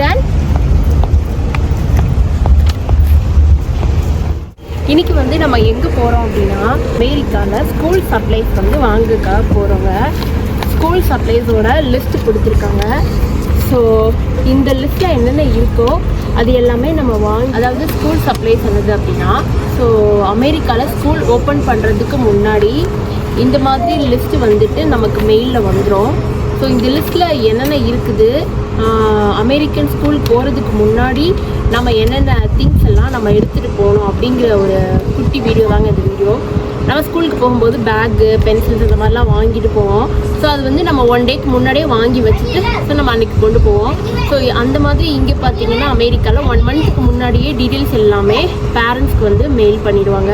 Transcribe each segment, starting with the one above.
கிரண் இன்னைக்கு வந்து நம்ம எங்கே போகிறோம் அப்படின்னா அமெரிக்காவில் ஸ்கூல் சப்ளைஸ் வந்து வாங்கக்காக போகிறோங்க ஸ்கூல் சப்ளைஸோட லிஸ்ட் கொடுத்துருக்காங்க. ஸோ இந்த லிஸ்ட்டில் என்னென்ன இருக்கோ அது எல்லாமே நம்ம வாங்க அதாவது ஸ்கூல் சப்ளைஸ் என்னது அப்படின்னா ஸோ அமெரிக்காவில் ஸ்கூல் ஓப்பன் பண்ணுறதுக்கு முன்னாடி இந்த மாதிரி லிஸ்ட் வந்துட்டு நமக்கு மெயிலில் வந்துடும் ஸோ இந்த லிஸ்ட்டில் என்னென்ன இருக்குது அமெரிக்கன் ஸ்கூல் போகிறதுக்கு முன்னாடி நம்ம என்னென்ன திங்ஸ் எல்லாம் நம்ம எடுத்துகிட்டு போகணும் அப்படிங்கிற ஒரு குட்டி வீடியோ தாங்க இந்த வீடியோ நம்ம ஸ்கூலுக்கு போகும்போது பேக்கு பென்சில்ஸ் இந்த மாதிரிலாம் வாங்கிட்டு போவோம். ஸோ அது வந்து நம்ம ஒன் டேக்கு முன்னாடியே வாங்கி வச்சுட்டு ஸோ நம்ம அன்றைக்கி கொண்டு போவோம். ஸோ அந்த மாதிரி இங்கே பார்த்தீங்கன்னா அமெரிக்காவில் ஒன் மந்த்துக்கு முன்னாடியே டீட்டெயில்ஸ் எல்லாமே பேரண்ட்ஸ்க்கு வந்து மெயில் பண்ணிடுவாங்க.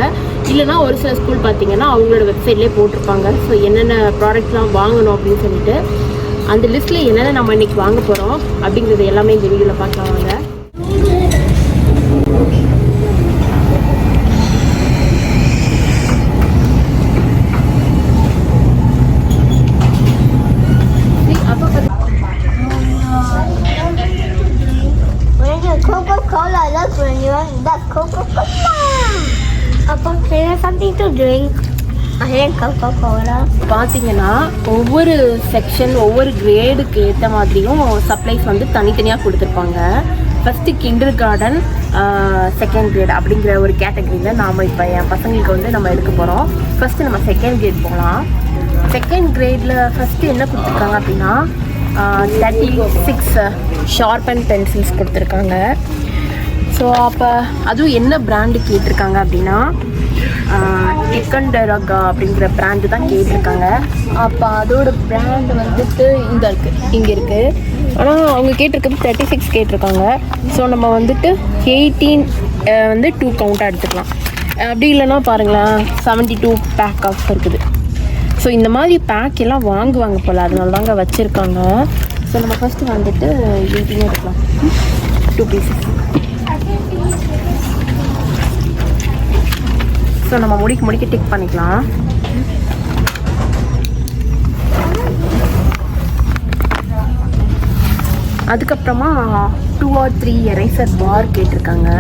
இல்லைனா ஒரு சில ஸ்கூல் பார்த்தீங்கன்னா அவங்களோட வெப்சைட்லேயே போட்டிருப்பாங்க. ஸோ என்னென்ன ப்ராடக்ட்லாம் வாங்கணும் அப்படின்னு சொல்லிட்டு. அந்த லிஸ்ட்டில் என்னென்ன நம்ம இன்றைக்கி வாங்க போகிறோம் அப்படிங்கிறது எல்லாமே இந்த வீடியோவில் பார்க்கலாம் வாங்க அப்போ When you Coca-Cola, that's when you want that's Coca-Cola. Papa, can I have something to drink? I பார்த்தீங்கன்னா ஒவ்வொரு செக்ஷன் ஒவ்வொரு கிரேடுக்கு ஏற்ற மாதிரியும் சப்ளைஸ் வந்து தனித்தனியாக கொடுத்துருப்பாங்க. First kindergarten second grade அப்படிங்கிற ஒரு கேட்டகரியில் நாம் இப்போ என் பசங்களுக்கு வந்து நம்ம எடுக்க போகிறோம் ஃபஸ்ட்டு நம்ம செகண்ட் கிரேட் போகலாம் செகண்ட் கிரேடில் ஃபஸ்ட்டு என்ன கொடுத்துருக்காங்க அப்படின்னா thirty six sharp and pencils கொடுத்துருக்காங்க. ஸோ அப்போ அதுவும் என்ன பிராண்டு கேட்டிருக்காங்க அப்படின்னா டிக்கண்டரகா அப்படிங்கிற பிராண்டு தான் கேட்டிருக்காங்க. அப்போ அதோட ப்ராண்ட் வந்துட்டு இந்த இருக்குது இங்கே இருக்குது ஆனால் அவங்க கேட்டிருக்கிறது தேர்ட்டி சிக்ஸ் கேட்டிருக்காங்க. ஸோ நம்ம வந்துட்டு எயிட்டீன் வந்து டூ கவுண்ட்டாக எடுத்துக்கலாம். அப்படி இல்லைன்னா பாருங்களேன் செவன்ட்டி டூ பேக் ஆஃப் இருக்குது. ஸோ இந்த மாதிரி பேக் எல்லாம் வாங்குவாங்க போல். அதனால தாங்க வச்சுருக்காங்க. ஸோ நம்ம ஃபஸ்ட்டு வந்துட்டு எயிட்டீன் எடுக்கலாம். டூ பீசஸ் ஸோ நம்ம முடிக்க முடிக்க டிக் பண்ணிக்கலாம். அதுக்கப்புறமா two or three eraser bar கேட்டிருக்காங்க.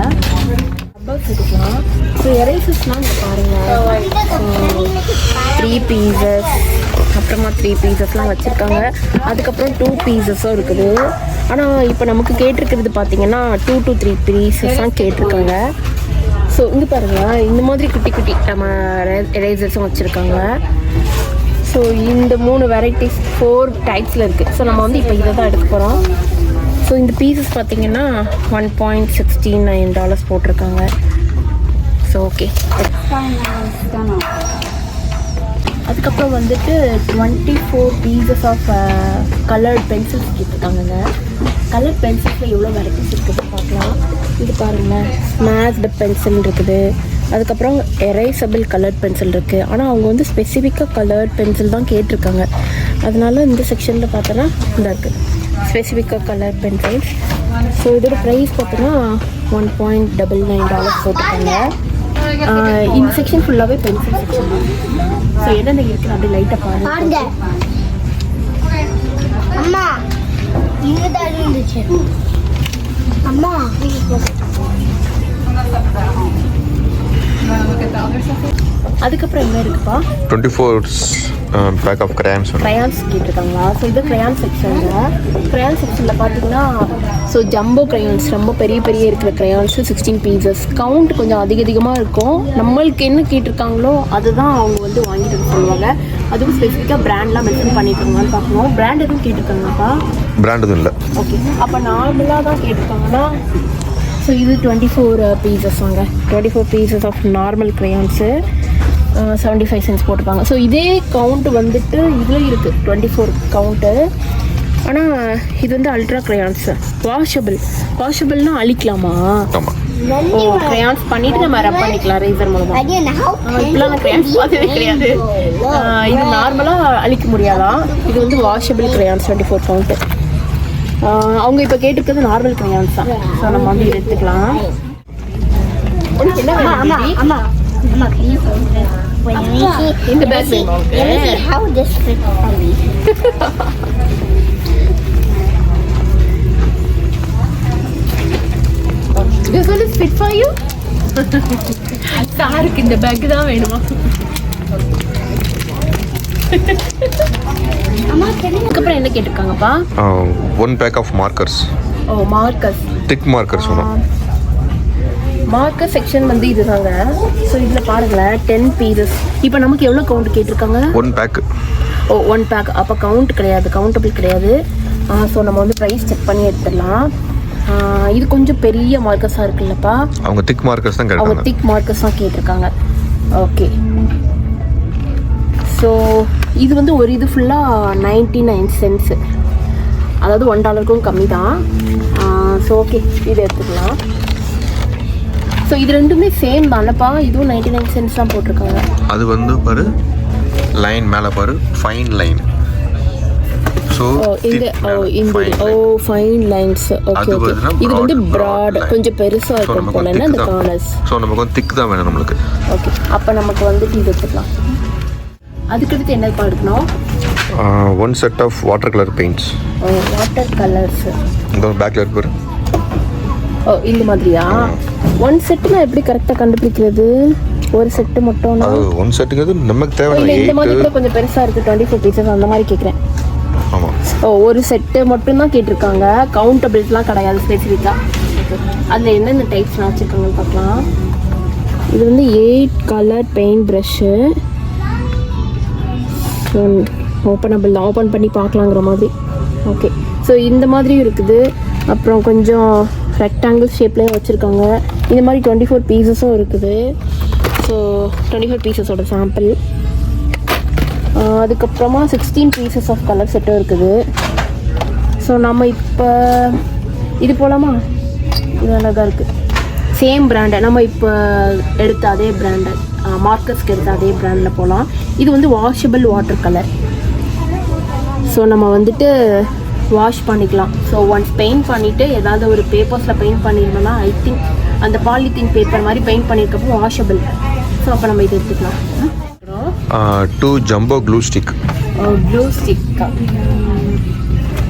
எடுக்கலாம் ஸோ எரேசர்ஸ்லாம் பாருங்கள் த்ரீ பீசஸ் அப்புறமா த்ரீ பீசஸ்லாம் வச்சுருக்காங்க. அதுக்கப்புறம் டூ பீசஸும் இருக்குது. ஆனால் இப்போ நமக்கு கேட்டிருக்கிறது பார்த்தீங்கன்னா டூ டூ த்ரீ பீசஸ்லாம் கேட்டிருக்காங்க. ஸோ இங்கே பாருங்கள் இந்த மாதிரி குட்டி குட்டி நம்ம எரேசர்ஸும் வச்சுருக்காங்க. ஸோ இந்த மூணு வெரைட்டிஸ் ஃபோர் டைப்ஸில் இருக்குது ஸோ நம்ம வந்து இப்போ இதை தான் எடுக்க போகிறோம் ஸோ இந்த பீசஸ் பார்த்தீங்கன்னா one point sixteen nine dollars போட்டிருக்காங்க. ஸோ ஓகே அதுக்கப்புறம் வந்துட்டு twenty four pieces of coloured pencils கேட்டிருக்காங்கங்க. Colour பென்சில்ஸில் எவ்வளோ வெரைட்டிஸ் இருக்குது பார்க்கலாம். இது பாருங்களேன். ஸ்மாஷ்டு பென்சில் இருக்குது. அதுக்கப்புறம் எரேசபிள் கலர்ட் பென்சில் இருக்குது ஆனால் அவங்க வந்து ஸ்பெசிஃபிக்காக கலர்ட் பென்சில் தான் கேட்டிருக்காங்க. அதனால இந்த செக்ஷனில் பார்த்தோன்னா இந்த இருக்குது ஸ்பெசிஃபிக்காக கலர் பென்சில்ஸ் ஸோ இதோட ப்ரைஸ் பார்த்தோன்னா one point double nine dollars போட்டுருக்காங்க இந்த செக்ஷன் ஃபுல்லாகவே பென்சில் செக்ஷன் ஸோ என்னென்ன இருக்குது அப்படி லைட்டாக பாருங்க. அம்மா இங்க தான் இருந்துச்சு. அம்மா. அதுக்கப்புறம் என்ன இருக்குப்பா? Twenty four pack of grams crayons கேட்டிருக்காங்களா? So இது க்ரையான் செக்ஷனில் க்ரையான் செக்ஷனில் பார்த்தீங்கன்னா ஸோ ஜம்போ க்ரையான்ஸ் ரொம்ப பெரிய பெரிய இருக்கிற க்ரையான்ஸு சிக்ஸ்டீன் பீசஸ் கவுண்ட் கொஞ்சம் அதிக அதிகமாக இருக்கும். நம்மளுக்கு என்ன கேட்டிருக்காங்களோ அதுதான் அவங்க வந்து வாங்கிட்டு சொல்லுவாங்க. அதுவும் ஸ்பெசிஃபிக்காக பிராண்ட்லாம் மென்ஷன் பண்ணியிருக்காங்கன்னு பார்க்கணும் பிராண்ட் எதுவும் கேட்டிருக்காங்கப்பா பிராண்ட் எதுவும் இல்லை. ஓகே அப்போ நார்மலாக தான் கேட்டிருக்காங்கன்னா ஸோ இது டுவெண்ட்டி ஃபோர் பீசஸ் வாங்க. Twenty four pieces of normal crayons seventy five cents போட்டிருக்காங்க. ஸோ இதே கவுண்ட் வந்துட்டு இதில் இருக்குது டுவெண்ட்டி ஃபோர் கவுண்ட்டு ஆனால் இது வந்து அல்ட்ரா க்ரையான்ஸு வாஷபிள் வாஷபிள்னா அழிக்கலாமா? ஆமாம் ஓ க்ரையான்ஸ் பண்ணிவிட்டு நம்ம ரப் பண்ணிக்கலாம் ரேசர் help இப்பெல்லாம் நான் க்ரையான்ஸ் பார்த்ததே கிடையாது. இது நார்மலாக அழிக்க முடியாதான் இது வந்து washable crayons twenty four count அவங்க இப்போ கேட்டிருக்கிறது நார்மல் க்ரையான்ஸ் தான். ஸோ நம்ம வந்து எடுத்துக்கலாம். உனக்கு என்ன வேணும் Mama, can you hold this? See. let me see how fits me. This fit for you சாருக்கு இந்த பேக் தான் வேணுமா அம்மா அதுக்கப்புறம் என்ன கேட்டிருக்காங்கப்பா ஒன் பேக் ஆஃப் மார்க்கர்ஸ் ஓ மார்க்கஸ் திக் மார்க்கர்ஸ் வேணும் மார்க்கர் செக்ஷன் வந்து இதுதாங்க. ஸோ இதில் பாருங்களேன் டென் பீசஸ் இப்போ நமக்கு எவ்வளோ கவுண்ட் கேட்டிருக்காங்க? ஒன் பேக் ஓ ஒன் பேக் அப்போ கவுண்ட் கிடையாது. கவுண்டபிள் கிடையாது. ஸோ நம்ம வந்து ப்ரைஸ் செக் பண்ணி எடுத்துடலாம். இது கொஞ்சம் பெரிய மார்க்கஸாக இருக்குல்லப்பா. அவங்க திக் மார்க்கர்ஸ் தான் அவங்க திக் மார்க்கர்ஸ் தான் கேட்டிருக்காங்க. ஓகே ஸோ இது வந்து ஒரு இது ஃபுல்லாக நைன்டி நைன் சென்ட்ஸு அதாவது ஒன் டாலருக்கும் கம்மி தான் ஸோ ஓகே இது எடுத்துக்கலாம். ஸோ இது ரெண்டுமே சேம் தானப்பா. இதுவும் நைன்டி நைன் சென்ட்ஸ் தான் போட்டிருக்காங்க. அது வந்து பாரு லைன் மேலே பாரு ஃபைன் லைன் ஸோ ஓ இந்த ஓ இந்த ஓ ஃபைன் லைன்ஸ் ஓகே ஓகே வந்து இது வந்து ப்ராட். கொஞ்சம் பெருசாக இருக்கும் போலன்னா திக் அந்த கார்னர்ஸ் ஸோ நமக்கு வந்து திக் தான் வேணும் நம்மளுக்கு. ஓகே அப்போ நமக்கு வந்துட்டு இது எடுத்துக்கலாம் அதுக்கடுத்து என்னப்பா எடுக்கணும்? One set of water colour paints O water colours இந்த பேக்கில் இருக்கு பாரு. ஓ இந்த மாதிரியா? ஒன் செட்டு நான் எப்படி கரெக்டாக கண்டுபிடிக்கிறது? ஒரு செட்டு மட்டும்னா? அது ஒன் செட்டுங்கிறது நமக்கு தேவையான இந்த மாதிரி கொஞ்சம் பெருசாக இருக்குது டுவெண்ட்டி ஃபோர் பீசஸ் அந்த மாதிரி கேட்குறேன் ஒரு செட்டு மட்டும்தான் கேட்டிருக்காங்க. கவுண்டபிள்ஸ்லாம் கிடையாது ஸ்பெசிஃபிக்காக அதில் என்னென்ன டைப்ஸ்லாம் வச்சுருக்காங்கன்னு பார்க்கலாம். இது வந்து eight colour paint brush openable தான். ஓப்பன் பண்ணி பார்க்கலாங்கிற மாதிரி. ஓகே ஸோ இந்த மாதிரியும் இருக்குது. அப்புறம் கொஞ்சம் ரெக்டாங்கிள் ஷேப்லேயும் வச்சுருக்காங்க. இந்த மாதிரி டுவெண்ட்டி ஃபோர் பீசஸும் இருக்குது. ஸோ டுவெண்ட்டி ஃபோர் பீசஸோட சாம்பிள் அதுக்கப்புறமா சிக்ஸ்டீன் பீசஸ் ஆஃப் கலர் செட்டும் இருக்குது. ஸோ நம்ம இப்போ இது போலாமா? இது அழகாக இருக்குது சேம் பிராண்டை நம்ம இப்போ எடுத்த அதே பிராண்டை மார்க்கர்ஸ்க்கு எடுத்த அதே பிராண்டில் போகலாம் இது வந்து வாஷபிள் வாட்டர் கலர் ஸோ நம்ம வந்துட்டு வாஷ் பண்ணிக்கலாம். ஸோ ஒன்ஸ் பெயிண்ட் பண்ணிவிட்டு ஏதாவது ஒரு பேப்பர்ஸில் பெயிண்ட் பண்ணியிருந்தோம்னா ஐ திங்க் அந்த பாலித்தீன் பேப்பர் மாதிரி பெயிண்ட் பண்ணியிருக்கப்போ வாஷபிள் ஸோ அப்போ நம்ம இது எடுத்துக்கலாம். Two jumbo glue stick glue ஸ்டிக்கா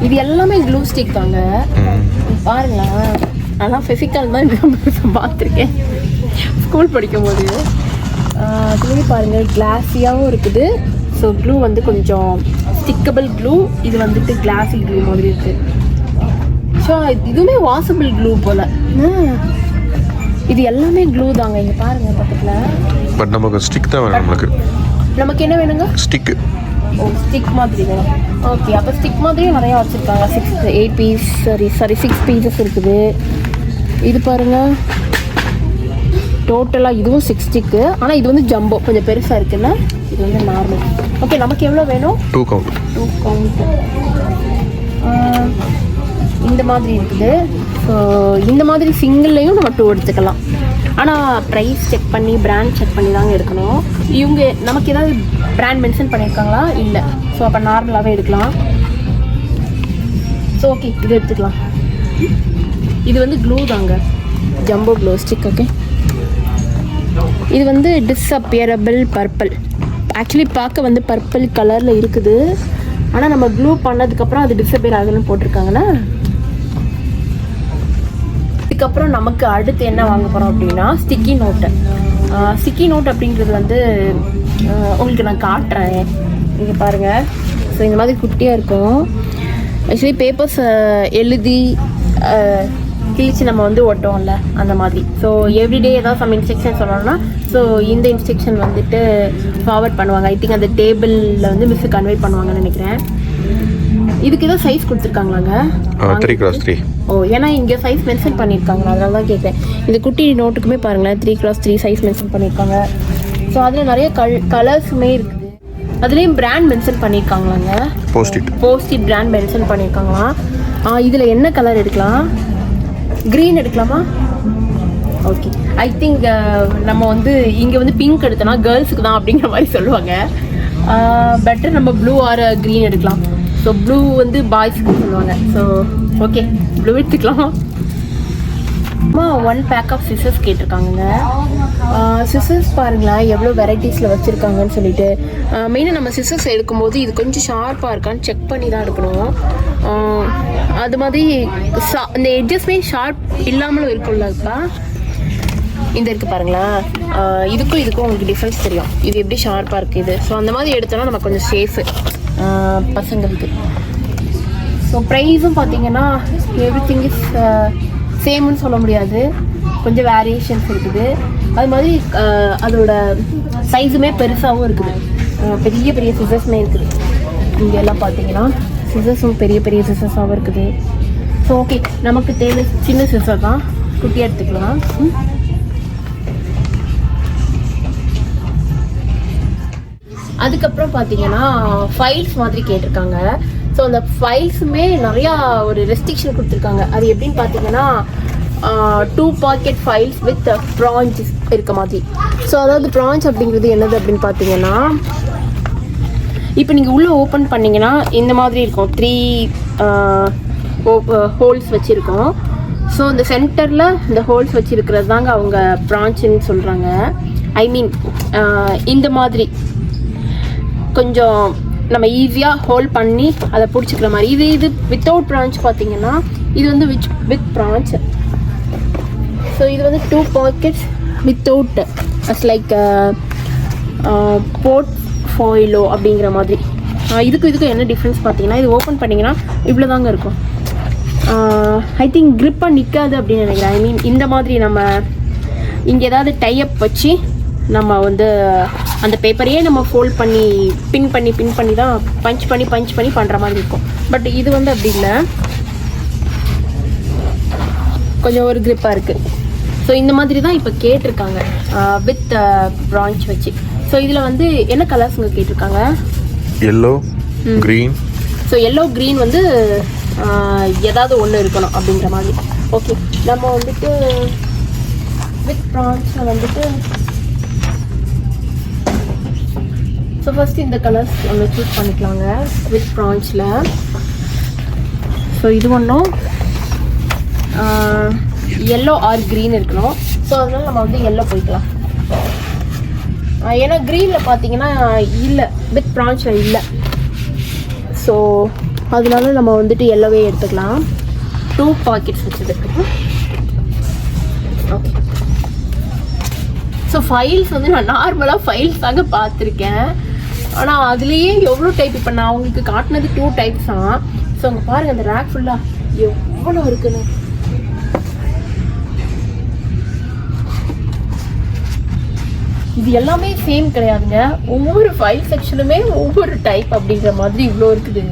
இது எல்லாமே க்ளூ ஸ்டிக் தாங்க. பாருங்களேன் ஆனால் ஃபெசிக்கல் தான் பார்த்துருக்கேன். ஸ்கூல் படிக்கும்போது. க்ளூ பாருங்கள் கிளாஸியாகவும் இருக்குது. ஸோ க்ளூ வந்து கொஞ்சம் ஸ்டிக்கபிள் க்ளூ இது வந்துட்டு கிளாஸி க்ளூ மாதிரி இருக்குது ஸோ இதுவுமே வாசபிள் க்ளூ போல். இது எல்லாமே க்ளூ தாங்க இங்கே பாருங்கள் பக்கத்தில். பட் நமக்கு ஸ்டிக் தான் வேணும் நம்மளுக்கு நமக்கு என்ன வேணுங்க? ஸ்டிக்கு ஓ ஸ்டிக் மாதிரி வேணும். ஓகே அப்போ ஸ்டிக் மாதிரியும் நிறையா வச்சுருக்காங்க. Six eight piece sorry sorry six pieces இருக்குது. இது பாருங்க. டோட்டலாக இதுவும் சிக்ஸ் ஸ்டிக்கு ஆனால் இது வந்து ஜம்போ கொஞ்சம் பெருசாக இருக்குல்ல இது வந்து நார்மல் ஓகே நமக்கு எவ்வளோ வேணும்? டூ கவுண்ட் டூ கவுண்ட் இந்த மாதிரி இருக்குது. ஸோ இந்த மாதிரி சிங்கிள்லையும் நம்ம டூ எடுத்துக்கலாம். ஆனால் ப்ரைஸ் செக் பண்ணி பிராண்ட் செக் பண்ணி தாங்க எடுக்கணும். இவங்க நமக்கு ஏதாவது பிராண்ட் மென்ஷன் பண்ணியிருக்காங்களா இல்லை. ஸோ அப்போ நார்மலாகவே எடுக்கலாம். ஸோ ஓகே இது எடுத்துக்கலாம். இது வந்து க்ளூ தாங்க. ஜம்போ க்ளூ ஸ்டிக் ஓகே இது வந்து டிஸ்அப்பியரபிள் பர்பிள் ஆக்சுவலி பார்க்க வந்து பர்பிள் கலரில் இருக்குது. ஆனால் நம்ம க்ளூ பண்ணதுக்கப்புறம் அது டிஸ்அப்பியர் ஆகுதுன்னு போட்டிருக்காங்கன்னா இதுக்கப்புறம் நமக்கு அடுத்து என்ன வாங்க போகிறோம் அப்படின்னா ஸ்டிக்கி நோட்டு ஸ்டிக்கி நோட் அப்படிங்கிறது வந்து உங்களுக்கு நான் காட்டுறேன். இங்கே பாருங்கள் ஸோ இந்த மாதிரி குட்டியாக இருக்கும். ஆக்சுவலி பேப்பர்ஸ் எழுதி கிழிச்சு நம்ம வந்து ஓட்டோம்ல அந்த மாதிரி. ஸோ எவ்ரிடே ஏதாவது சம் இன்ஸ்ட்ரக்ஷன் சொல்லணும்னா ஸோ இந்த இன்ஸ்ட்ரக்ஷன் வந்துட்டு ஃபார்வர்ட் பண்ணுவாங்க. ஐ திங்க் அந்த டேபிளில் வந்து மிஸ் கன்வே பண்ணுவாங்கன்னு நினைக்கிறேன். இதுக்கு ஏதோ சைஸ் கொடுத்துருக்காங்களாங்க? த்ரீ கிராஸ் த்ரீ ஓ ஏன்னா இங்கே சைஸ் மென்ஷன் பண்ணியிருக்காங்க அதனால தான் கேட்குறேன் இந்த குட்டி நோட்டுக்குமே பாருங்களேன் three cross three size mention பண்ணியிருக்காங்க. ஸோ அதில் நிறைய கல் கலர்ஸுமே இருக்குது. அதுலேயும் பிராண்ட் மென்ஷன் பண்ணியிருக்காங்களாங்க? போஸ்ட் இட் போஸ்டி பிராண்ட் மென்ஷன் பண்ணியிருக்காங்களாம் ஆ இதில் என்ன கலர் எடுக்கலாம்? க்ரீன் எடுக்கலாமா? ஓகே ஐ திங்க் நம்ம வந்து இங்கே வந்து பிங்க் எடுத்தோம்னா கேர்ள்ஸுக்கு தான் அப்படிங்கிற மாதிரி சொல்லுவாங்க. பெட்டர் நம்ம ப்ளூ ஆர் க்ரீன் எடுக்கலாம். ஸோ ப்ளூ வந்து பாய்ஸ்க்கு சொல்லுவாங்க. ஸோ ஓகே ப்ளூ எடுத்துக்கலாம். அம்மா ஒன் பேக் ஆஃப் சிசர்ஸ் கேட்டிருக்காங்க சிசர்ஸ் பாருங்களேன் எவ்வளோ வெரைட்டிஸில் வச்சுருக்காங்கன்னு சொல்லிட்டு. மெயினாக நம்ம சிசர்ஸ் எடுக்கும்போது இது கொஞ்சம் ஷார்ப்பாக இருக்கான்னு செக் பண்ணி தான் எடுக்கணும். அது மாதிரி சா இந்த எட்ஜஸ்மே ஷார்ப் இல்லாமலும் இருக்கும்லப்பா இந்த இருக்குது பாருங்களேன் இதுக்கும் இதுக்கும் உங்களுக்கு டிஃப்ரென்ஸ் தெரியும். இது எப்படி ஷார்ப்பாக இருக்குது ஸோ அந்த மாதிரி எடுத்தோம்னா நம்ம கொஞ்சம் சேஃபு பசங்களுக்கு. ஸோ ப்ரைஸும் பார்த்தீங்கன்னா எவ்ரி திங் இஸ் சேம்னு சொல்ல முடியாது. கொஞ்சம் வேரியேஷன்ஸ் இருக்குது. அது மாதிரி அதோட சைஸுமே பெருசாகவும் இருக்குது. பெரிய பெரிய சிசஸ்மே இருக்குது. இங்கே எல்லாம் பார்த்தீங்கன்னா சிசஸும் பெரிய பெரிய சிசஸாகவும் இருக்குது. ஸோ ஓகே நமக்கு தேவை சின்ன சிசர் தான். குட்டி எடுத்துக்கலாம். அதுக்கப்புறம் பார்த்தீங்கன்னா ஃபைல்ஸ் மாதிரி கேட்டிருக்காங்க. ஸோ அந்த ஃபைல்ஸுமே நிறையா ஒரு ரெஸ்ட்ரிக்ஷன் கொடுத்துருக்காங்க. அது எப்படின்னு பார்த்தீங்கன்னா two pocket files with prongs இருக்க மாதிரி. ஸோ அதாவது ப்ரான்ச் அப்படிங்கிறது என்னது அப்படின்னு பார்த்தீங்கன்னா இப்போ நீங்கள் உள்ளே ஓப்பன் பண்ணீங்கன்னா இந்த மாதிரி இருக்கும். த்ரீ ஹோல்ஸ் வச்சுருக்கோம். ஸோ இந்த சென்டரில் இந்த ஹோல்ஸ் வச்சுருக்கிறது தாங்க அவங்க ப்ரான்ச்சுன்னு சொல்கிறாங்க ஐ மீன் இந்த மாதிரி. கொஞ்சம் நம்ம ஈஸியாக ஹோல்ட் பண்ணி அதை பிடிச்சிக்கிற மாதிரி. இது இது வித்தவுட் ப்ரான்ச் பார்த்தீங்கன்னா இது வந்து விச் வித் ப்ரான்ச் ஸோ இது வந்து two pockets without as like portfolio அப்படிங்கிற மாதிரி. இதுக்கு இதுக்கும் இதுக்கும் என்ன டிஃப்ரென்ஸ் பார்த்தீங்கன்னா இது ஓப்பன் பண்ணிங்கன்னா இவ்வளோ தாங்க இருக்கும் ஐ திங்க் க்ரிப்பாக நிற்காது அப்படின்னு நினைக்கிறேன். ஐ மீன் இந்த மாதிரி நம்ம இங்கே ஏதாவது டைப் வச்சு நம்ம வந்து அந்த பேப்பரையே நம்ம ஃபோல்ட் பண்ணி பின் பண்ணி பின் பண்ணி தான் பஞ்ச் பண்ணி பஞ்ச் பண்ணி பண்ணுற மாதிரி இருக்கும். பட் இது வந்து அப்படி இல்லை. கொஞ்சம் ஒரு grip-ஆ இருக்குது ஸோ இந்த மாதிரி தான் இப்போ கேட்டிருக்காங்க. வித் ப்ரான்ச் வச்சு. ஸோ இதில் வந்து என்ன கலர்ஸுங்க கேட்டிருக்காங்க? Yellow green so yellow green வந்து ஏதாவது ஒன்று இருக்கணும் அப்படிங்கிற மாதிரி. ஓகே நம்ம வந்துட்டு வித் ப்ரான்ஸில் வந்துட்டு ஸோ ஃபஸ்ட் இந்த கலர்ஸ் நம்ம சூஸ் பண்ணிக்கலாங்க. வித் ப்ரான்ச்சில் ஸோ இது ஒன்றும் எல்லோ ஆர் க்ரீன் இருக்கணும். ஸோ அதனால் நம்ம வந்து எல்லோ போய்க்கலாம். ஏன்னா க்ரீனில் பார்த்தீங்கன்னா இல்லை. வித் ப்ரான்ச்சில் இல்லை. ஸோ அதனால நம்ம வந்துட்டு எல்லோவே எடுத்துக்கலாம். டூ பாக்கெட்ஸ் வச்சுருக்கு. ஓகே ஸோ ஃபைல்ஸ் வந்து நான் நார்மலாக ஃபைல்ஸ் தாங்க பார்த்துருக்கேன். ஆனால் அதுலேயே எவ்வளோ டைப் இப்போ நான் உங்களுக்கு காட்டினது டூ டைப்ஸ் தான் ஸோ அங்கே பாருங்கள் அந்த ரேக் ஃபுல்லாக எவ்வளோ இருக்குன்னு. இது எல்லாமே சேம் கிடையாதுங்க. ஒவ்வொரு ஃபைல் செக்ஷனுமே ஒவ்வொரு டைப் அப்படிங்கிற மாதிரி இவ்வளோ இருக்குது.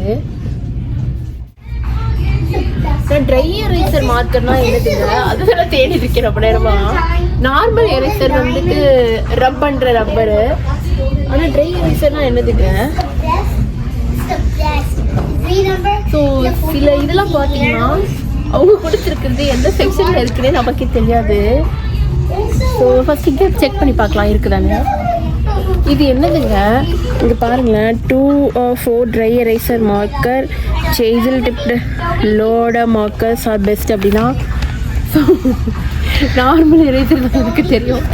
ட்ரை எரேசர் மார்க்கர்னா என்னதுங்க? அதுதான் தேடி இருக்கிற ரொம்ப நேரமா. நார்மல் எரேசர் வந்துட்டு ரப் பண்ற ரப்பரு ஆனால் ட்ரை எரேசர்னா என்னதுங்க ஸோ சில இதெல்லாம் பார்த்தீங்கன்னா அவங்க கொடுத்துருக்கிறது எந்த செக்ஷனில் இருக்குன்னே நமக்கே தெரியாது. ஸோ ஃபஸ்ட் இங்கே செக் பண்ணி பார்க்கலாம் இருக்குதாங்க இது என்னதுங்க? இங்கே பாருங்களேன். Two four dry eraser marker chisel tipped low odor markers are best அப்படின்னா ஸோ நார்மல் எரேசர் தான் எனக்கு தெரியும்.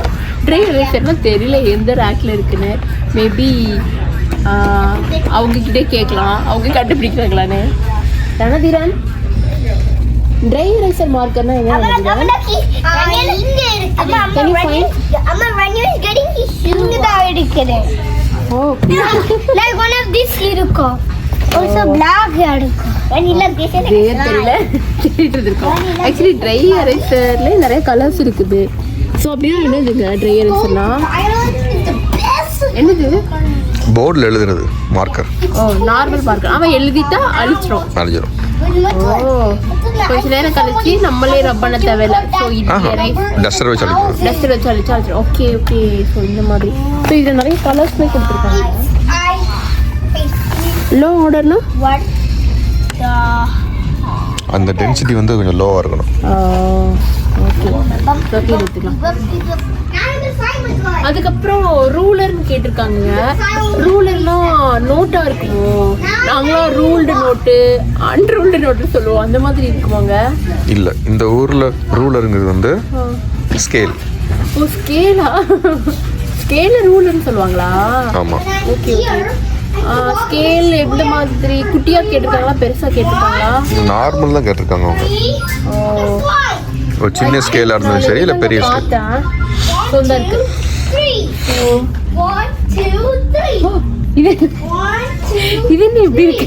ட்ரை எரேசர்னால் தெரியல எந்த ரேக்கில் இருக்குன்னு. மேபி அவங்கக்கிட்டே கேட்கலாம். அவங்க கண்டுபிடிக்கிறாங்களான்னு. ரணதீரன் ட்ரை எரேசர் மார்க்கர்னா என்ன ஓ. One of this இருக்கும். கேட்டுட்டு இருக்கோம். ஆக்சுவலி ட்ரை எரேசர்ல நிறைய கலர்ஸ் இருக்குது. ஸோ அப்படின்னா என்னதுங்க ட்ரை எரேசர்னா என்னது? போர்டில் எழுதுறது மார்க்கர் ஓ நார்மல் மார்க்கர் அவன் எழுதிட்டா அழிச்சிரும். அழிஞ்சிரும். ஓ கொஞ்ச நேரம் கழிச்சு நம்மளே ரப் பண்ண தேவையில்ல. ஸோ இது டஸ்டர் வச்சு அழிக்கணும் டஸ்டர் வச்சு அழிச்சு அழிச்சிரும். ஓகே ஓகே ஸோ இந்த மாதிரி. ஸோ இதில் நிறைய கலர்ஸ்மே கொடுத்துருக்காங்க. லோ ஆர்டர்னா அந்த டென்சிட்டி வந்து கொஞ்சம் லோவாக இருக்கணும். ஓகே ஓகே எடுத்துக்கலாம். அதுக்கப்புறம் ரூலர்னு கேட்டிருக்காங்க ரூலர்லாம் நோட்டா இருக்குமோ? நாங்களாம் ரூல்டு நோட்டு அன்ரூல்டு நோட்டு சொல்லுவோம். அந்த மாதிரி இருக்குமாங்க? இல்லை இந்த ஊரில் ரூலருங்கிறது வந்து ஸ்கேல் ஓ ஸ்கேலா ஸ்கேல ரூலர்னு சொல்லுவாங்களா? ஆமாம் ஓகே ஓகே. ஸ்கேல் எந்த மாதிரி? குட்டியா கேட்டிருக்காங்களா? பெருசா கேட்டிருக்காங்களா? நார்மல் தான் கேட்டிருக்காங்க அவங்க. ஒரு சின்ன ஸ்கேலாக இருந்தாலும் சரி இல்லை பெரிய இது இது என்ன இப்படி இருக்கு?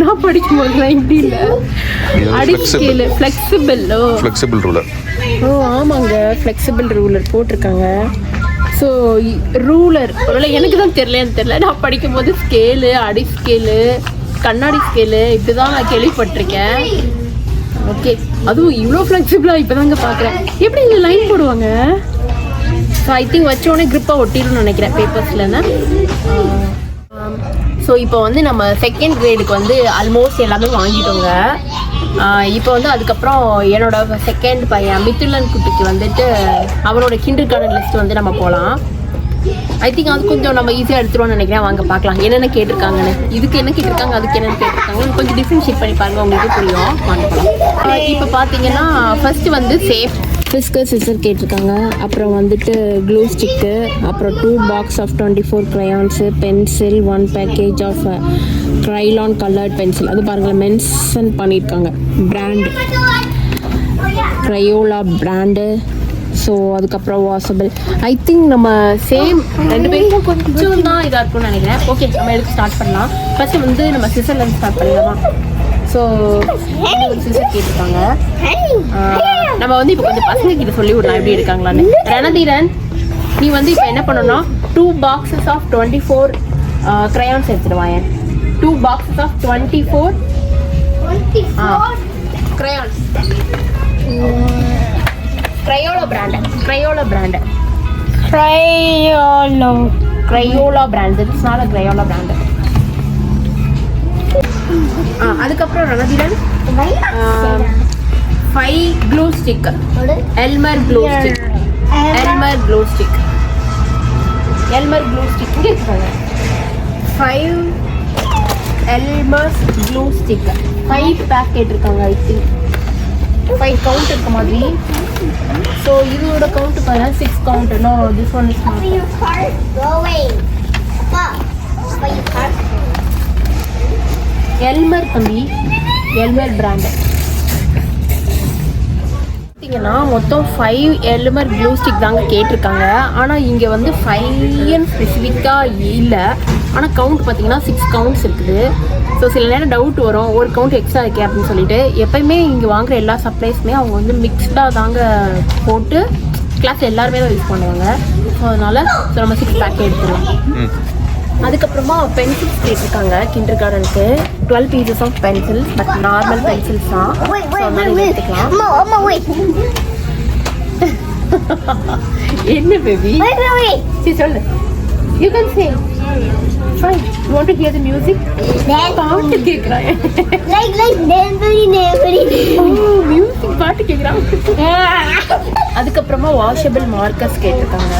நான் படிக்கும் போதுலாம் இப்படி இல்ல. இது அடி flexible. Scale flexible flexible ruler ஓ ஆமாங்க. ஃப்ளெக்சிபிள் ரூலர் போட்டிருக்காங்க. ஸோ ரூலர் ஒருவேளை எனக்கு தான் தெரியலன்னு தெரியல. நான் படிக்கும் போது ஸ்கேலு அடி ஸ்கேலு கண்ணாடி ஸ்கேலு இப்படி தான் நான் கேள்விப்பட்டிருக்கேன். ஓகே அதுவும் இவ்வளோ ஃப்ளெக்சிபிளாக இப்போ தாங்க பார்க்குறேன் எப்படி இதில் லைன் போடுவாங்க? ஸோ ஐ திங்க் வச்சோடனே க்ரிப்பாக ஒட்டிடும்னு நினைக்கிறேன் பேப்பர்ஸ்லன்னா ஸோ இப்போ வந்து நம்ம செகண்ட் கிரேடுக்கு வந்து ஆல்மோஸ்ட் எல்லாமே வாங்கிட்டோங்க. இப்போ வந்து அதுக்கப்புறம் என்னோட செகண்ட் பையன் மித்துலன் குட்டிக்கு வந்துட்டு அவனோட கிண்டர் கார்டன் லிஸ்ட் வந்து நம்ம போகலாம் ஐ திங்க் அது கொஞ்சம் நம்ம ஈஸியாக எடுத்துருவோம்னு நினைக்கிறேன். வாங்க பார்க்கலாம். என்னென்ன கேட்டிருக்காங்கன்னு. இதுக்கு என்ன கேட்டிருக்காங்க அதுக்கு என்னென்ன கேட்டிருக்காங்க கொஞ்சம் டிஃப்ரென்ஷியேட் பண்ணி பாருங்க உங்களுக்கு புரியும். வாங்க இப்போ பார்த்தீங்கன்னா ஃபர்ஸ்ட் வந்து சேஃப் ஃபிஸ்கர் சிசர் கேட்டிருக்காங்க. அப்புறம் வந்துட்டு க்ளூ ஸ்டிக்கு அப்புறம் two box of twenty four crayons pencil one package of க்ரைலான் coloured pencil அது பாருங்கள் மென்ஷன் பண்ணியிருக்காங்க. பிராண்டு க்ரையோலா பிராண்டு ஸோ அதுக்கப்புறம் வாசபிள். ஐ திங்க் நம்ம சேம் ரெண்டு பேரும் கொஞ்சம் தான் இதாக இருக்கும்னு நினைக்கிறேன். ஓகே நம்ம எடுத்து ஸ்டார்ட் பண்ணலாம். ஃபர்ஸ்ட் வந்து நம்ம சிசர்லேருந்து ஸ்டார்ட் பண்ணலாமா ஸோ சிசர் கேட்டிருக்காங்க. நம்ம வந்து இப்போ கொஞ்சம் பசங்க கிட்ட சொல்லி விடலாம் எப்படி இருக்காங்களான்னு ரணதீரன் நீ வந்து இப்போ என்ன பண்ணணும்னா two boxes of twenty four crayons எடுத்துடுவாயன் two boxes of twenty four ah crayons Crayola brand Crayola brand Crayola. Crayola brand it's not a Crayola brand அதுக்கப்புறம் Ranadheeran five glue stick Elmer glue stick Elmer glue stick Elmer glue stick இங்கே இருக்காங்க five Elmer's glue stick five packet இருக்காங்க I think five count இருக்க மாதிரி. So இதோட count பாருங்க. Six count no this one is? Elmer தம்பி. Elmer brand பார்த்தீங்கன்னா மொத்தம் ஃபைவ் எலுமர் க்ளூ ஸ்டிக் தாங்க கேட்டிருக்காங்க. ஆனால் இங்கே வந்து ஃபைவ் ஸ்பெசிஃபிக்காக இல்லை. ஆனால் கவுண்ட் பார்த்தீங்கன்னா சிக்ஸ் கவுண்ட்ஸ் இருக்குது. ஸோ சில நேரம் டவுட் வரும். ஒரு கவுண்ட் எக்ஸ்ட்ரா இருக்கே அப்படின்னு சொல்லிட்டு. எப்பயுமே இங்கே வாங்குற எல்லா சப்ளைஸுமே அவங்க வந்து மிக்ஸ்டாக தாங்க போட்டு கிளாஸ் எல்லாருமே தான் யூஸ் பண்ணுவாங்க. ஸோ அதனால் ஸோ நம்ம சிக்ஸ் பேக்கே எடுத்துடலாம். அதுக்கப்புறமா பென்சில்ஸ் கேட்டிருக்காங்க கிண்டர் கார்டனுக்கு twelve pieces of pencil but normal pencils தான். என்ன பேபி. சரி சொல்லு. யூ கேன் சே மியூசிக் பாட்டு கேட்குறான் Like, like, neighbory, neighbory. Music பாட்டு கேட்குறான் அதுக்கப்புறமா வாஷபிள் மார்க்கர்ஸ் கேட்டிருக்காங்க.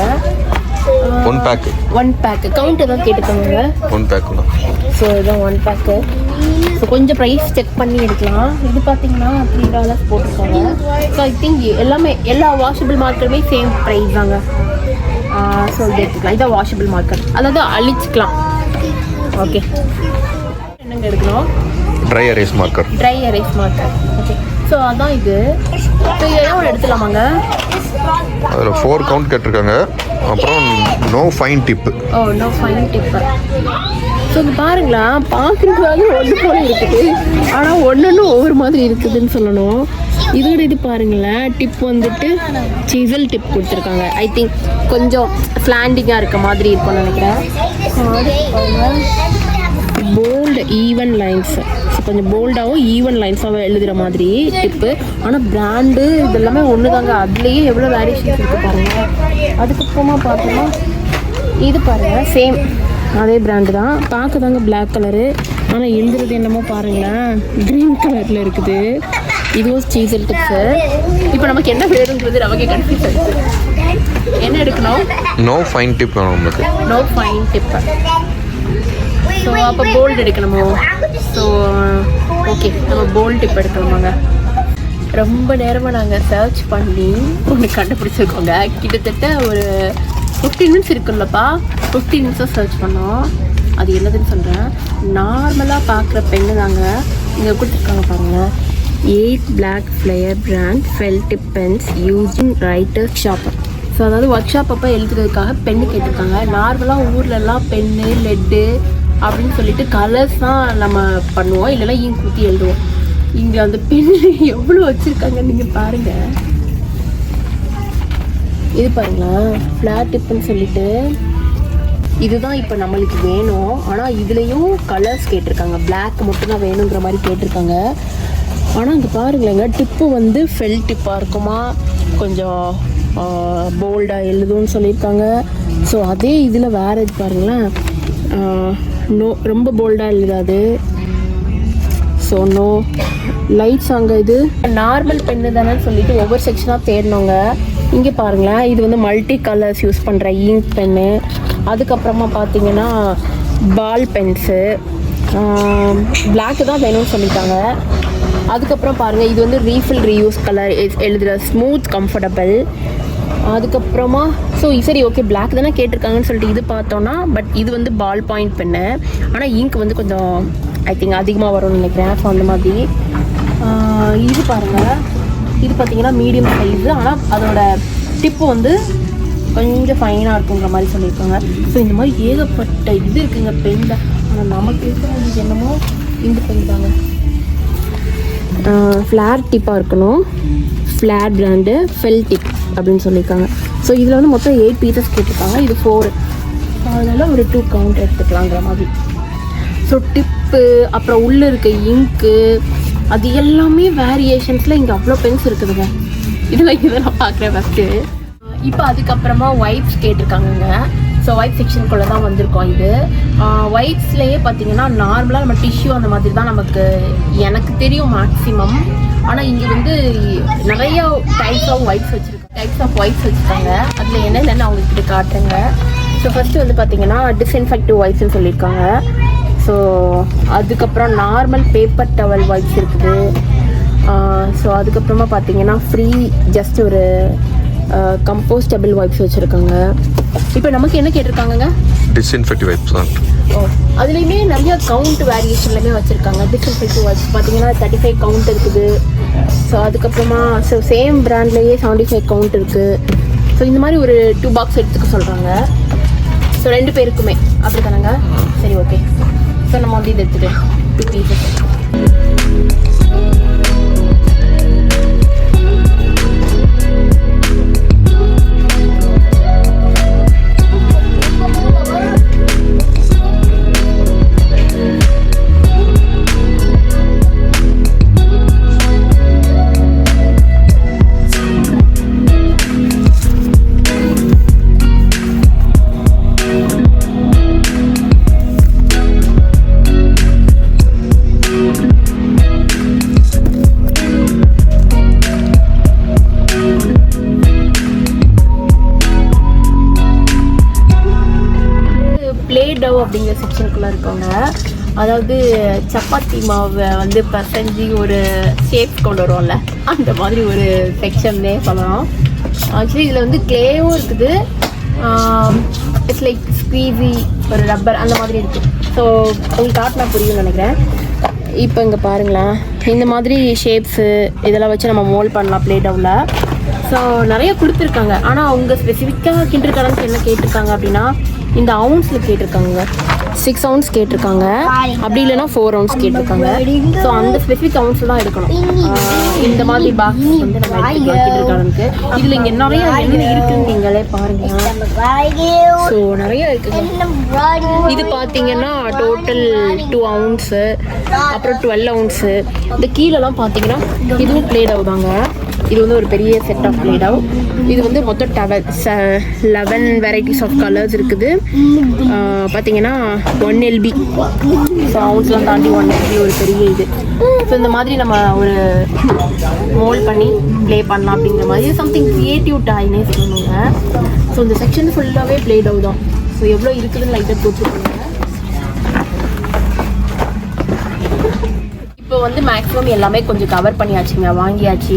One pack one pack count தான் கேட்டிருக்காங்க ஒன் தான் ஸோ இதான் ஒன் பேக்கு ஸோ கொஞ்சம் ப்ரைஸ் செக் பண்ணி எடுக்கலாம். இது பார்த்தீங்கன்னா த்ரீ டாலர்ஸ் போட்டிருக்காங்க ஸோ ஐ திங்க் எல்லாமே எல்லா வாஷபிள் மார்க்கருமே சேம் ப்ரைஸ் தாங்க. ஸோ இது எடுத்துக்கலாம். இதான் வாஷபிள் மார்க்கர் அதாவது அழிச்சிக்கலாம். ஓகே என்னங்க எடுக்கணும்? Dry erase marker dry erase marker okay so அதான் இது. ஸோ இதெல்லாம் ஒன்று எடுத்துலாமாங்க அதில் ஃபோர் கவுண்ட் கேட்டிருக்காங்க. அப்புறம் no fine tip oh no fine tipper so இங்கே பாருங்களா பார்க்குறதுக்காக ஒன்று போல இருக்குது. ஆனால் ஒன்று ஒவ்வொரு மாதிரி இருக்குதுன்னு சொல்லணும். இதோட இது பாருங்களேன் டிப் வந்துட்டு சிசல் டிப் கொடுத்துருக்காங்க. ஐ திங்க் கொஞ்சம் ஸ்லாண்டிங்காக இருக்க மாதிரி இருக்கும்னு நினைக்கிறேன். போல்டு ஈவன் லைன்ஸ் கொஞ்சம் போல்டாகவும் ஈவன் லைன்ஸாகவும் எழுதுகிற மாதிரி டிப்பு ஆனால் பிராண்டு இதெல்லாமே ஒன்று தாங்க அதுலேயே எவ்வளோ வேரியேஷன்ஸ் இருக்குது பாருங்கள் அதுக்கப்புறமா பார்த்தோம்னா இது பாருங்கள் சேம் அதே பிராண்டு தான். பார்க்க தாங்க பிளாக் கலரு ஆனால் எழுதுறது என்னமோ பாருங்களேன். க்ரீன் கலரில் இருக்குது. இதுவும் சீசல் டிப்ஸு இப்போ நமக்கு என்ன வேணுங்கிறது நமக்கு கன்ஃபியூஸ் என்ன எடுக்கணும்? நோ ஃபைன் டிப் வேணும் உங்களுக்கு. நோ ஃபைன் டிப்பு ஸோ அப்போ போல்டு எடுக்கணுமோ? ஸோ ஓகே நம்ம போல்டு டிப் எடுக்கணுமாங்க ரொம்ப நேரமாக நாங்கள் சர்ச் பண்ணி ஒன்று கண்டுபிடிச்சிருக்கோங்க. கிட்டத்தட்ட ஒரு ஃபிஃப்டீன் மினிட்ஸ் இருக்குல்லப்பா. ஃபிஃப்டீன் மினிட்ஸாக சர்ச் பண்ணோம். அது என்னதுன்னு சொல்கிறேன் நார்மலாக பார்க்குற பெண்ணு தாங்க இங்கே கொடுத்துருக்காங்க பாருங்கள் eight black flair brand felt pens using writer shopper so அதாவது ஒர்க் ஷாப் அப்போ எழுதுறதுக்காக பென்னு கேட்டிருக்காங்க. நார்மலாக ஊர்லலாம் பென்னு லெட்டு அப்படின்னு சொல்லிட்டு கலர்ஸ் தான் நம்ம பண்ணுவோம். இல்லைன்னா இங்க் குத்தி எழுதுவோம். இங்கே அந்த பெண் எவ்வளோ வச்சுருக்காங்க நீங்கள் பாருங்கள் இது பாருங்களேன் ஃப்ளாட் டிப்புன்னு சொல்லிட்டு. இதுதான் இப்போ நம்மளுக்கு வேணும். ஆனால் இதுலேயும் கலர்ஸ் கேட்டிருக்காங்க. பிளாக் மட்டும்தான் வேணுங்கிற மாதிரி கேட்டிருக்காங்க. ஆனால் இங்கே பாருங்களேங்க டிப்பு வந்து ஃபெல் டிப்பாக இருக்குமா? கொஞ்சம் போல்டாக எழுதும்னு சொல்லியிருக்காங்க. ஸோ அதே இதில் வேறு இது பாருங்களேன். நோ ரொம்ப போல்டாக எழுதாது ஸோ நோ லைட் சாங்க இது. நார்மல் பென்னு தானே சொல்லிட்டு ஒவ்வொரு செக்ஷனாக தேடினோங்க இங்கே பாருங்களேன் இது வந்து மல்டி கலர்ஸ் யூஸ் பண்ணுற இங்க் பென்னு அதுக்கப்புறமா பார்த்தீங்கன்னா பால் பென்ஸு பிளாக்கு தான் வேணும்னு சொல்லிட்டாங்க. அதுக்கப்புறம் பாருங்கள் இது வந்து ரீஃபில் ரீயூஸ் கலர் எழுதுகிற ஸ்மூத் கம்ஃபர்டபுள் அதுக்கப்புறமா ஸோ சரி ஓகே பிளாக் தானே கேட்டிருக்காங்கன்னு சொல்லிட்டு இது பார்த்தோன்னா பட் இது வந்து பால் பாயிண்ட் பெண்ணு ஆனால் இங்க் வந்து கொஞ்சம் ஐ திங்க் அதிகமாக வரும்னு நினைக்கிறேன் ஸோ அந்த மாதிரி. இது பாருங்கள் இது பார்த்தீங்கன்னா மீடியம் சைஸு ஆனால் அதோட டிப்பு வந்து கொஞ்சம் ஃபைனாக இருக்குங்கிற மாதிரி சொல்லியிருக்காங்க. ஸோ இந்த மாதிரி ஏகப்பட்ட இது இருக்குங்க பெண்ணில் ஆனால் நமக்கு இருக்கிறது என்னமோ இந்த பெண் தாங்க. ஃப்ளார் டிப்பாக இருக்கணும். ஃப்ளார் பிராண்டு ஃபெல் டிப் அப்படின்னு சொல்லியிருக்காங்க. ஸோ இதில் வந்து மொத்தம் எயிட் பீசஸ் கேட்டிருக்காங்க. இது ஃபோர் அதனால் ஒரு டூ கவுண்ட் எடுத்துக்கலாங்கிற மாதிரி. ஸோ டிப்பு அப்புறம் உள்ளே இருக்க இங்க்கு அது எல்லாமே வேரியேஷன்ஸில் இங்கே அவ்வளோ பென்ஸ் இருக்குதுங்க. இதில் இதை நான் பார்க்குறேன் ஃபஸ்ட்டு இப்போ அதுக்கப்புறமா ஒயிட்ஸ் கேட்டிருக்காங்கங்க. ஸோ ஒயிட் செக்ஷனுக்குள்ளே தான் வந்திருக்கோம் இது. ஒயிட்ஸ்லேயே பார்த்தீங்கன்னா நார்மலாக நம்ம டிஷ்யூ அந்த மாதிரி தான் நமக்கு எனக்கு தெரியும் மேக்ஸிமம் ஆனால் இங்கே வந்து நிறைய டைப்ஸ் ஆஃப் ஒயிட்ஸ் வச்சுருக்கோம் டைப்ஸ் ஆஃப் ஒயிட்ஸ் வச்சுருக்காங்க அதில் என்னென்னு நான் உங்களுக்கு காட்டுறேங்க ஸோ ஃபஸ்ட்டு வந்து பார்த்தீங்கன்னா டிஸ்இன்ஃபெக்டிவ் ஒயிட்ஸ்னு சொல்லியிருக்காங்க. ஸோ அதுக்கப்புறம் நார்மல் பேப்பர் டவல் ஒய்ஃப்ஸ் இருக்குது. ஸோ அதுக்கப்புறமா பார்த்தீங்கன்னா ஃப்ரீ ஜஸ்ட் ஒரு கம்போஸ்டபிள் ஒய்ஃப்ஸ் வச்சுருக்காங்க. இப்போ நமக்கு என்ன கேட்டிருக்காங்கங்க? டிஸ்இன்ஃபெக்டிவ் வைப்ஸ் தான் ஓ அதுலேயுமே நிறைய கவுண்ட் வேரியேஷன்லையுமே வச்சுருக்காங்க. டிஸ்இன்ஃபெக்டிவ் ஒயிட்ஸ் பார்த்தீங்கன்னா தேர்ட்டி ஃபைவ் கவுண்ட் இருக்குது. ஸோ அதுக்கப்புறமா ஸோ சேம் பிராண்ட்லேயே செவன்ட்டி ஃபைவ் கவுண்ட் இருக்குது ஸோ இந்த மாதிரி ஒரு டூ பாக்ஸ் எடுத்துக்க சொல்கிறாங்க ஸோ ரெண்டு பேருக்குமே. அப்படி தானேங்க சரி ஓகே ஸோ நம்ம வந்து இதை எடுத்துட்டு டூ பீசஸ் இருக்கவங்க அதாவது சப்பாத்தி மாவை வந்து பசஞ்சு ஒரு ஷேப் கொண்டு வருவோம்ல அந்த மாதிரி ஒரு செக்ஷன்னே சொல்லலாம். ஆக்சுவலி இதில் வந்து க்ளேவும் இருக்குது. இட்ஸ் லைக் ஸ்குவீஸி ஒரு ரப்பர் அந்த மாதிரி இருக்குது ஸோ உங்களுக்கு காட்டினா புரியும்னு நினைக்கிறேன். இப்போ இங்கே பாருங்களேன். இந்த மாதிரி ஷேப்ஸு இதெல்லாம் வச்சு நம்ம மோல்ட் பண்ணலாம் ப்ளே டவுனில் ஸோ நிறைய கொடுத்துருக்காங்க. ஆனால் அவங்க ஸ்பெசிஃபிக்காக கிண்டர் கடன்ஸ் என்ன கேட்டிருக்காங்க அப்படின்னா இந்த அவுன்ஸில் கேட்டிருக்காங்க. சிக்ஸ் அவுன்ஸ் கேட்டிருக்காங்க. அப்படி இல்லைன்னா ஃபோர் அவுன்ஸ் கேட்டிருக்காங்க. ஸோ அந்த ஸ்பெசிஃபிக் அவுன்ஸில் தான் எடுக்கணும். இந்த மாதிரி பாக்ஸ் வந்து நம்ம எடுத்துக்கலாம் இதில் இங்கே நிறைய என்ன இருக்குன்னு நீங்களே பாருங்க ஸோ நிறைய இருக்குங்க இது பார்த்தீங்கன்னா டோட்டல் டூ அவுன்ஸு அப்புறம் டுவெல் அவுன்ஸு இந்த கீழெல்லாம் பார்த்தீங்கன்னா இதுவும் பிளேட் ஆகுதாங்க இது வந்து ஒரு பெரிய செட் ஆஃப் பிளேட் இது வந்து மொத்தம் towel eleven varieties of colours இருக்குது. பார்த்தீங்கன்னா ஒன் எல்பி ஸோ அவுன்ஸ்லாம் தாண்டி ஒன் எல்பி ஒரு பெரிய இது. ஸோ இந்த மாதிரி நம்ம ஒரு மோல்ட் பண்ணி ப்ளே பண்ணலாம் அப்படிங்கிற மாதிரி. சம்திங் க்ரியேட்டிவ் டாய்னே சொல்லணுங்க ஸோ இந்த செக்ஷன் ஃபுல்லாகவே பிளேட் தான். ஸோ எவ்வளோ இருக்குதுன்னு லைட்டாக போட்டுருக்கோங்க இப்போ வந்து மேக்ஸிமம் எல்லாமே கொஞ்சம் கவர் பண்ணியாச்சுங்க வாங்கியாச்சு.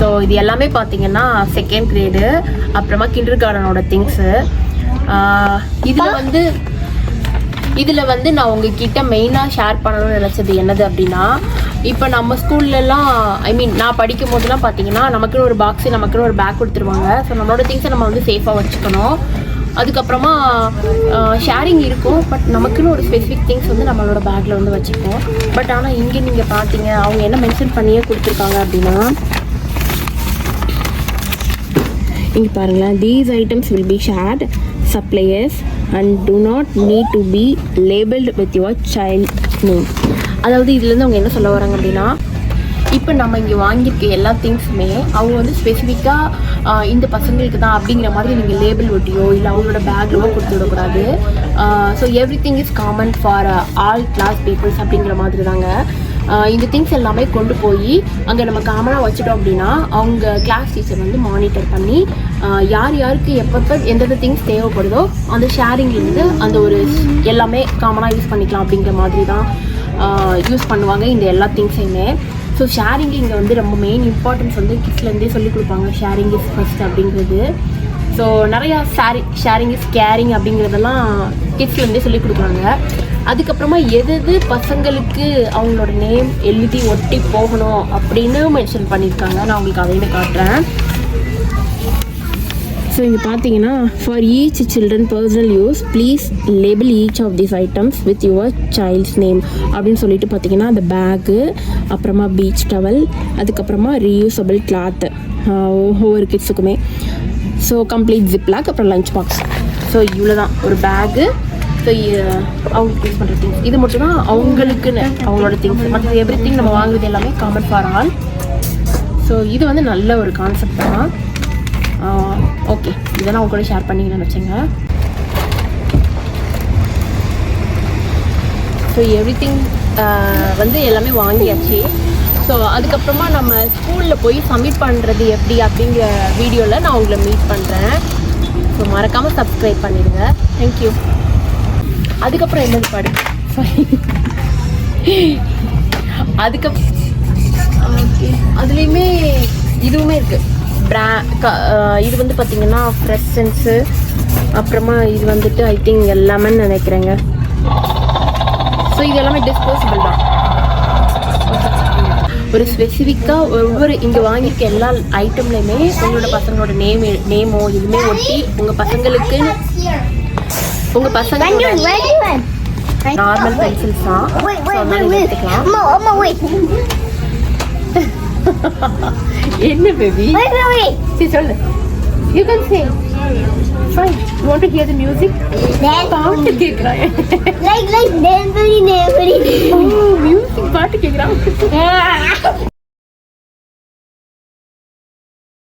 ஸோ இது எல்லாமே பார்த்தீங்கன்னா செகண்ட் கிரேடு அப்புறமா கிண்டர் கார்டனோட திங்ஸு இதில் வந்து இதில் வந்து நான் உங்ககிட்ட மெயினாக ஷேர் பண்ணணும்னு நினச்சது என்னது அப்படின்னா இப்போ நம்ம ஸ்கூல்லலாம் ஐ மீன் நான் படிக்கும் போதெல்லாம் பார்த்தீங்கன்னா நமக்குன்னு ஒரு பாக்ஸு நமக்குன்னு ஒரு பேக் கொடுத்துருவாங்க. ஸோ நம்மளோட திங்ஸை நம்ம வந்து சேஃபாக வச்சுக்கணும். அதுக்கப்புறமா ஷேரிங் இருக்கும். பட் நமக்குன்னு ஒரு ஸ்பெசிஃபிக் திங்ஸ் வந்து நம்மளோட பேக்கில் வந்து வச்சுப்போம். பட் ஆனால் இங்கே நீங்கள் பார்த்தீங்க அவங்க என்ன மென்ஷன் பண்ணியே கொடுத்துருக்காங்க அப்படின்னா இங்கே பாருங்களேன் these items will be shared suppliers and do not need to be labelled with your child name அதாவது இதுலேருந்து அவங்க என்ன சொல்ல வராங்க அப்படின்னா இப்போ நம்ம இங்கே வாங்கியிருக்க எல்லா திங்ஸுமே அவங்க வந்து ஸ்பெசிஃபிக்காக இந்த பசங்களுக்கு தான் அப்படிங்கிற மாதிரி நீங்கள் லேபிள் ஒட்டியோ இல்லை அவங்களோட பேக்லவோ கொடுத்து விடக்கூடாது. So everything is common for all class peoples அப்படிங்கிற மாதிரி தாங்க. இந்த திங்ஸ் எல்லாமே கொண்டு போய் அங்கே நம்ம காமனாக வச்சுட்டோம் அப்படின்னா அவங்க கிளாஸ் டீச்சர் வந்து மானிட்டர் பண்ணி யார் யாருக்கு எப்பப்போ எந்தெந்த திங்ஸ் தேவைப்படுதோ அந்த ஷேரிங்லேருந்து அந்த ஒரு எல்லாமே காமனாக யூஸ் பண்ணிக்கலாம் அப்படிங்கிற மாதிரி தான் யூஸ் பண்ணுவாங்க இந்த எல்லா திங்ஸையுமே ஸோ ஷேரிங் இங்கே வந்து ரொம்ப மெயின் இம்பார்ட்டன்ஸ் வந்து கிட்ஸ்லேருந்தே சொல்லி கொடுப்பாங்க. ஷேரிங் இஸ் ஃபஸ்ட் அப்படிங்கிறது. ஸோ நிறையா ஷேரி ஷேரிங் இஸ் கேரிங் அப்படிங்கிறதெல்லாம் கிட்ஸ்லேருந்தே சொல்லிக் கொடுக்குறாங்க. அதுக்கப்புறமா எது எது பசங்களுக்கு அவங்களோட நேம் எழுதி ஒட்டி போகணும் அப்படின்னு மென்ஷன் பண்ணியிருக்காங்க நான் உங்களுக்கு அதையுமே காட்டுறேன். ஸோ இங்கே பார்த்தீங்கன்னா for each children personal use please label each of these items with your child's name அப்படின்னு சொல்லிட்டு பார்த்தீங்கன்னா அந்த பேக்கு அப்புறமா பீச் டவல் அதுக்கப்புறமா ரீயூசபிள் கிளாத்து ஒவ்வொரு கிட்ஸுக்குமே ஸோ கம்ப்ளீட் ஜிப்லாக் அப்புறம் லஞ்ச் பாக்ஸ் ஸோ இவ்வளோ தான் ஒரு பேகு ஸோ அவங்களுக்கு யூஸ் பண்ணுற திங்ஸ் இது மட்டும் தான் அவங்களுக்குன்னு அவங்களோட திங்ஸ் மற்ற எவ்ரி திங் நம்ம வாங்குறது எல்லாமே காமன் ஃபார் ஆல் ஸோ இது வந்து நல்ல ஒரு கான்செப்ட் தான். ஓகே இதெல்லாம் உங்க கூட ஷேர் பண்ணிக்கணும்னு வச்சுங்க. ஸோ எவ்ரி வந்து எல்லாமே வாங்கியாச்சு. ஸோ அதுக்கப்புறமா நம்ம ஸ்கூலில் போய் சப்மிட் பண்ணுறது எப்படி அப்படிங்கிற வீடியோவில் நான் உங்களை மீட் பண்ணுறேன் ஸோ மறக்காமல் சப்ஸ்கிரைப் பண்ணிடுங்க. தேங்க்யூ அதுக்கப்புறம் என்னது பாடு? அதுக்கப்புறம் அதுலேயுமே இதுவுமே இருக்குது ப்ரா க இது வந்து பார்த்தீங்கன்னா ஃப்ரெஷ்ஷன்ஸு அப்புறமா இது வந்துட்டு ஐ திங்க் லெமன் நினைக்கிறேங்க. ஸோ இது எல்லாமே டிஸ்போசபிள் தான். ஒரு ஸ்பெசிஃபிக்காக ஒவ்வொரு இங்கே வாங்கியிருக்க எல்லா ஐட்டம்லையுமே உங்களோட பசங்களோட நேம் நேமோ இதுவுமே ஒட்டி உங்கள் பசங்களுக்கு உங்கள் பசங்க When you're ready, when? Normal pencils தான் Wait, So, wait, அதனால wait, இதை wait. எடுத்துக்கலாம் Amma, Amma, wait. என்ன பேபி Wait, wait, wait. சரி சொல்லு you can say fine you want to hear the music Dance. பாட்டு கேட்குறான் Like, like, dance, dance, dance. Music பாட்டு கேட்குறான்